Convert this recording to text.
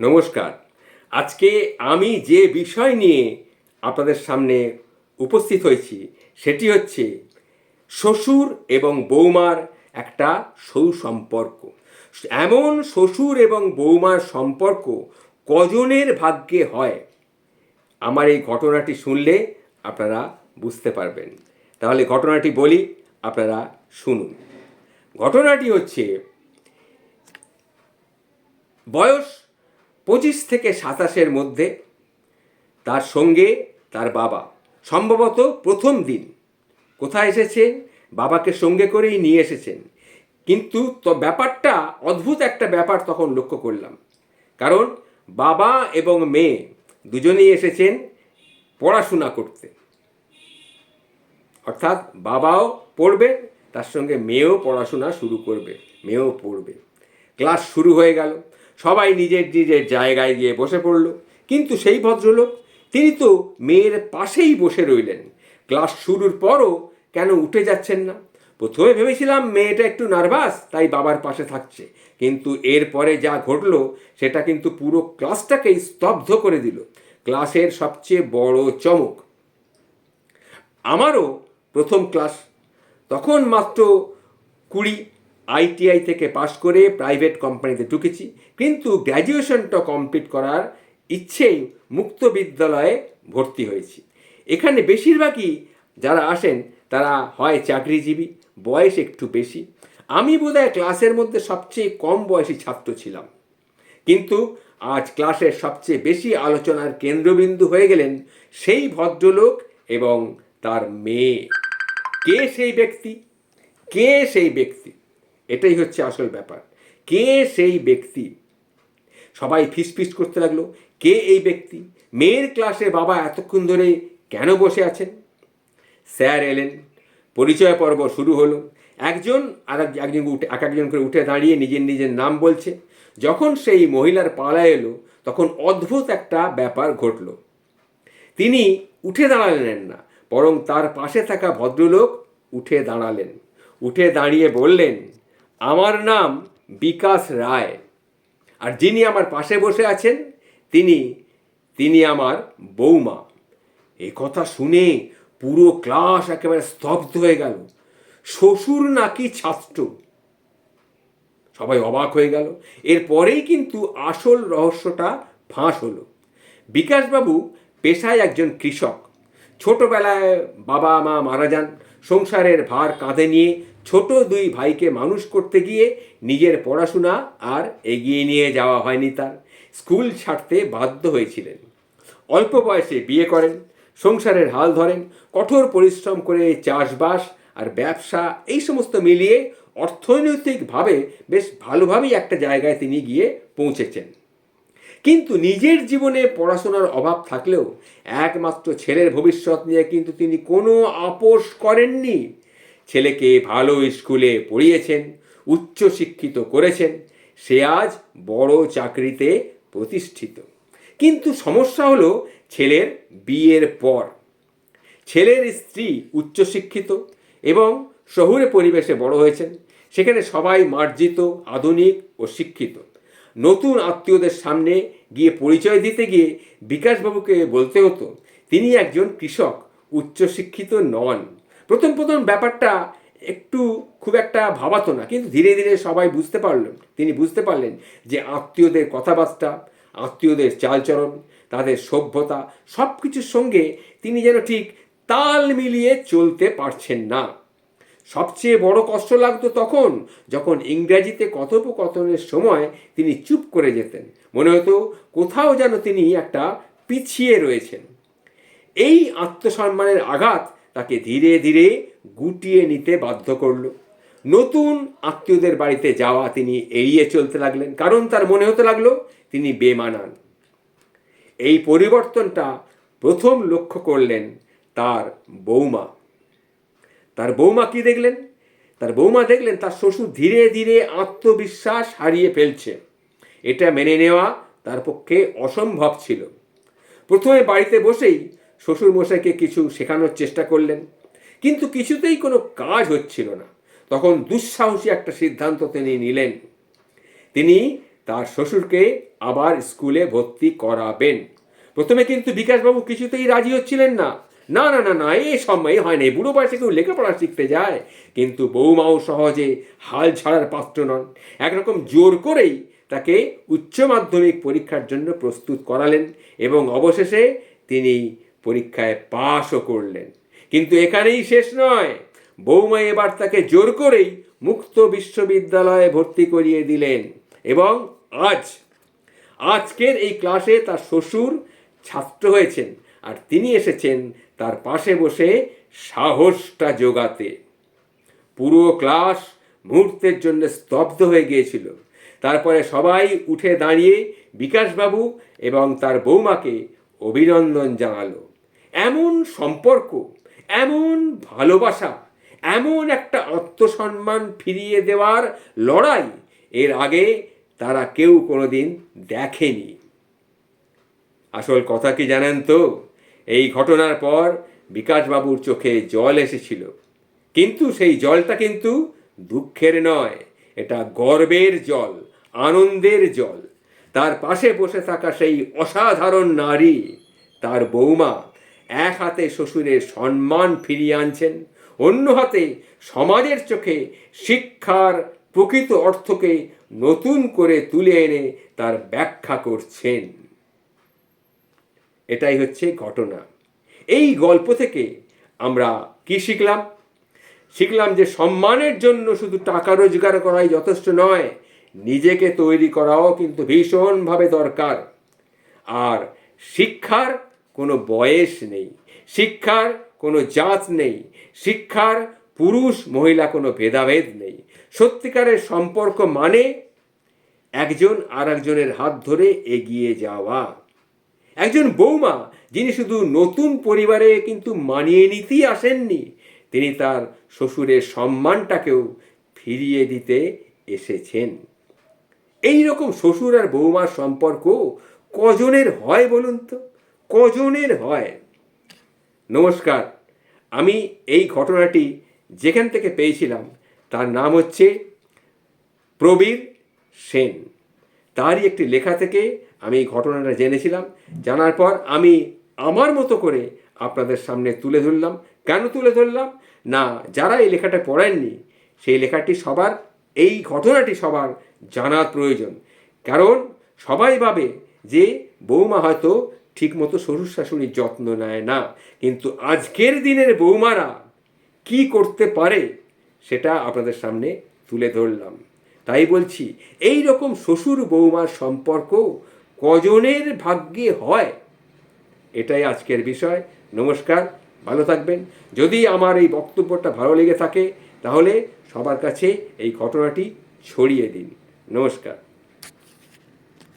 নমস্কার। আজকে আমি যে বিষয় নিয়ে আপনাদের সামনে উপস্থিত হয়েছি, সেটি হচ্ছে শ্বশুর এবং বৌমার একটা সৌসম্পর্ক এমন শ্বশুর এবং বৌমার সম্পর্ক কজনের ভাগ্যে হয়? আমার এই ঘটনাটি শুনলে আপনারা বুঝতে পারবেন। তাহলে ঘটনাটি বলি, আপনারা শুনুন। ঘটনাটি হচ্ছে, বয়স পঁচিশ থেকে সাতাশের মধ্যে তার সঙ্গে তার বাবা। সম্ভবত প্রথম দিন। কোথায় এসেছেন? বাবাকে সঙ্গে করেই নিয়ে এসেছেন। কিন্তু তো ব্যাপারটা অদ্ভুত একটা ব্যাপার তখন লক্ষ্য করলাম। কারণ বাবা এবং মেয়ে দুজনেই এসেছেন পড়াশোনা করতে। অর্থাৎ বাবাও পড়বে, তার সঙ্গে মেয়েও পড়াশোনা শুরু করবে, মেয়েও পড়বে। ক্লাস শুরু হয়ে গেল। সবাই নিজের নিজের জায়গায় গিয়ে বসে পড়ল। কিন্তু সেই ভদ্রলোক, তিনি তো মেয়ের পাশেই বসে রইলেন। ক্লাস শুরুর পরও কেন উঠে যাচ্ছেন না? প্রথমে ভেবেছিলাম মেয়েটা একটু নার্ভাস, তাই বাবার পাশে থাকছে। কিন্তু এরপরে যা ঘটলো, সেটা কিন্তু পুরো ক্লাসটাকেই স্তব্ধ করে দিল। ক্লাসের সবচেয়ে বড় চমক। আমারও প্রথম ক্লাস, তখন মাত্র কুড়ি আইটিআই থেকে পাশ করে প্রাইভেট কোম্পানিতে ঢুকেছি, কিন্তু গ্র্যাজুয়েশনটা কমপ্লিট করার ইচ্ছেই মুক্ত বিদ্যালয়ে ভর্তি হয়েছি। এখানে বেশিরভাগই যারা আসেন, তারা হয় চাকরিজীবী, বয়স একটু বেশি। আমি বোধহয় ক্লাসের মধ্যে সবচেয়ে কম বয়সী ছাত্র ছিলাম। কিন্তু আজ ক্লাসের সবচেয়ে বেশি আলোচনার কেন্দ্রবিন্দু হয়ে গেলেন সেই ভদ্রলোক এবং তার মেয়ে। কে সেই ব্যক্তি? কে সেই ব্যক্তি? এটাই হচ্ছে আসল ব্যাপার। কে সেই ব্যক্তি? সবাই ফিসফিস করতে লাগল। কে এই ব্যক্তি? মেয়ের ক্লাসে বাবা এতক্ষণ ধরে কেন বসে আছেন? স্যার এলেন। পরিচয় পর্ব শুরু হলো। একজন আর এক- একজন উঠে এক একজন করে উঠে দাঁড়িয়ে নিজের নিজের নাম বলছে। যখন সেই মহিলার পালা এলো, তখন অদ্ভুত একটা ব্যাপার ঘটলো। তিনি উঠে দাঁড়ালেন না, বরং তার পাশে থাকা ভদ্রলোক উঠে দাঁড়ালেন। উঠে দাঁড়িয়ে বললেন আমার নাম বিকাশ রায়। আর যিনি আমার পাশে বসে আছেন, তিনি তিনি আমার বৌমা। এ কথা শুনে পুরো ক্লাস একেবারে স্তব্ধ হয়ে গেল। শ্বশুর নাকি ছাত্র? সবাই অবাক হয়ে গেল। এরপরেই কিন্তু আসল রহস্যটা ফাঁস হলো। বিকাশবাবু পেশায় একজন কৃষক। ছোটবেলায় বাবা মা মারা যান। সংসারের ভার কাঁধে নিয়ে ছোট দুই ভাইকে মানুষ করতে গিয়ে নিজের পড়াশোনা আর এগিয়ে নিয়ে যাওয়া হয়নি তার। স্কুল ছাড়তে বাধ্য হয়েছিলেন। অল্প বয়সে বিয়ে করেন, সংসারের হাল ধরেন, কঠোর পরিশ্রম করে চাষবাস আর ব্যবসা এই সমস্ত মিলিয়ে অর্থনৈতিকভাবে বেশ ভালোভাবেই একটা জায়গায় তিনি গিয়ে পৌঁছেছেন। কিন্তু নিজের জীবনে পড়াশোনার অভাব থাকলেও একমাত্র ছেলের ভবিষ্যৎ নিয়ে কিন্তু তিনি কোনো আপোষ করেননি। ছেলেকে ভালো স্কুলে পড়িয়েছেন, উচ্চ শিক্ষিত করেছেন, সে আজ বড় চাকরিতে প্রতিষ্ঠিত। কিন্তু সমস্যা হলো ছেলের বিয়ের পর। ছেলের স্ত্রী উচ্চশিক্ষিত এবং শহুরে পরিবেশে বড় হয়েছেন, সেখানে সবাই মার্জিত, আধুনিক ও শিক্ষিত। নতুন আত্মীয়দের সামনে গিয়ে পরিচয় দিতে গিয়ে বিকাশবাবুকে বলতে হতো, তিনি একজন কৃষক উচ্চশিক্ষিত নন। প্রথম প্রথম ব্যাপারটা একটু খুব একটা ভাবাতো না, কিন্তু ধীরে ধীরে সবাই বুঝতে পারলেন। তিনি বুঝতে পারলেন যে আত্মীয়দের কথাবার্তা, আত্মীয়দের চালচরণ তাদের সভ্যতা সব কিছুর সঙ্গে তিনি যেন ঠিক তাল মিলিয়ে চলতে পারছেন না। সবচেয়ে বড় কষ্ট লাগতো তখন যখন ইংরেজিতে কথোপকথনের সময় তিনি চুপ করে যেতেন। মনে হতো কোথাও যেন তিনি একটা পিছিয়ে রয়েছেন। এই আত্মসম্মানের আঘাত তাকে ধীরে ধীরে গুটিয়ে নিতে বাধ্য করল। নতুন আত্মীয়দের বাড়িতে যাওয়া তিনি এড়িয়ে চলতে লাগলেন, কারণ তার মনে হতে লাগল তিনি বেমানান। এই পরিবর্তনটা প্রথম লক্ষ্য করলেন তার বৌমা। তার বৌমা কি দেখলেন? তার বৌমা দেখলেন তার শ্বশুর ধীরে ধীরে আত্মবিশ্বাস হারিয়ে ফেলছে। এটা মেনে নেওয়া তার পক্ষে অসম্ভব ছিল। প্রথমে বাড়িতে বসেই শ্বশুর মশাইকে কিছু শেখানোর চেষ্টা করলেন, কিন্তু কিছুতেই কোনো কাজ হচ্ছিল না। তখন দুঃসাহসী একটা সিদ্ধান্ত তিনি নিলেন। তিনি তার শ্বশুরকে আবার স্কুলে ভর্তি করাবেন। প্রথমে কিন্তু বিকাশবাবু কিছুতেই রাজি হচ্ছিলেন না। না না না না এই সময় হয় না, এই বুড়ো বয়সে কেউ লেখাপড়া শিখতে যায়। কিন্তু বৌমাও সহজে হাল ছাড়ার পাত্র নন। একরকম জোর করেই তাকে উচ্চ মাধ্যমিক পরীক্ষার জন্য প্রস্তুত করালেন এবং অবশেষে তিনি পরীক্ষায় পাশও করলেন। কিন্তু এখানেই শেষ নয়। বৌমা এবার তাকে জোর করেই মুক্ত বিশ্ববিদ্যালয়ে ভর্তি করিয়ে দিলেন এবং আজ, আজকের এই ক্লাসে তার শ্বশুর ছাত্র হয়েছেন আর তিনি এসেছেন তার পাশে বসে সাহসটা জোগাতে। পুরো ক্লাস মুহূর্তের জন্য স্তব্ধ হয়ে গিয়েছিল। তারপরে সবাই উঠে দাঁড়িয়ে বিকাশবাবু এবং তার বৌমাকে অভিনন্দন জানালো। এমন সম্পর্ক, এমন ভালোবাসা, এমন একটা আত্মসম্মান ফিরিয়ে দেওয়ার লড়াই এর আগে তারা কেউ কোনোদিন দেখেনি। আসল কথা কি জানেন তো? এই ঘটনার পর বিকাশবাবুর চোখে জল এসেছিল। কিন্তু সেই জলটা কিন্তু দুঃখের নয়, এটা গর্বের জল, আনন্দের জল। তার পাশে বসে থাকা সেই অসাধারণ নারী, তার বৌমা এক হাতে শ্বশুরের সম্মান ফিরিয়ে আনছেন, অন্য হাতে সমাজের চোখে শিক্ষার প্রকৃত অর্থকে নতুন করে তুলে এনে তার ব্যাখ্যা করছেন। এটাই হচ্ছে ঘটনা। এই গল্প থেকে আমরা কি শিখলাম? শিখলাম যে সম্মানের জন্য শুধু টাকা রোজগার করাই যথেষ্ট নয়, নিজেকে তৈরি করাও কিন্তু ভীষণভাবে দরকার। আর শিক্ষার কোনো বয়স নেই। শিক্ষার কোনো জাত নেই। শিক্ষার পুরুষ মহিলা কোনো ভেদাভেদ নেই। সত্যিকারের সম্পর্ক মানে একজন আর একজনের হাত ধরে এগিয়ে যাওয়া। একজন বৌমা, যিনি শুধু নতুন পরিবারে কিন্তু মানিয়ে নিতেই আসেননি, তিনি তার শ্বশুরের সম্মানটাকেও ফিরিয়ে দিতে এসেছেন। এই রকম শ্বশুর আর বৌমার সম্পর্ক কজনের হয় বলুন তো? কজনের হয়? নমস্কার, আমি এই ঘটনাটি যেখান থেকে পেয়েছিলাম, তার নাম হচ্ছে প্রবীর সেন। তারই একটি লেখা থেকে আমি এই ঘটনাটা জেনেছিলাম। জানার পর আমি আমার মতো করে আপনাদের সামনে তুলে ধরলাম। কেন তুলে ধরলাম? না, যারা এই লেখাটা পড়েননি, সেই লেখাটি সবার, এই ঘটনাটি সবার জানার প্রয়োজন। কারণ সবাই ভাবে যে বৌমা হয়তো ঠিকমতো শ্বশুর শাশুড়ির যত্ন নেয় না। কিন্তু আজকের দিনের বৌমারা কি করতে পারে সেটা আপনাদের সামনে তুলে ধরলাম। তাই বলছি এই রকম শ্বশুর বৌমার সম্পর্ক কজনের ভাগ্যে হয়? এটাই আজকের বিষয়। নমস্কার, ভালো থাকবেন। যদি আমার এই বক্তব্যটা ভালো লেগে থাকে, তাহলে সবার কাছে এই ঘটনাটি ছড়িয়ে দিন। নমস্কার।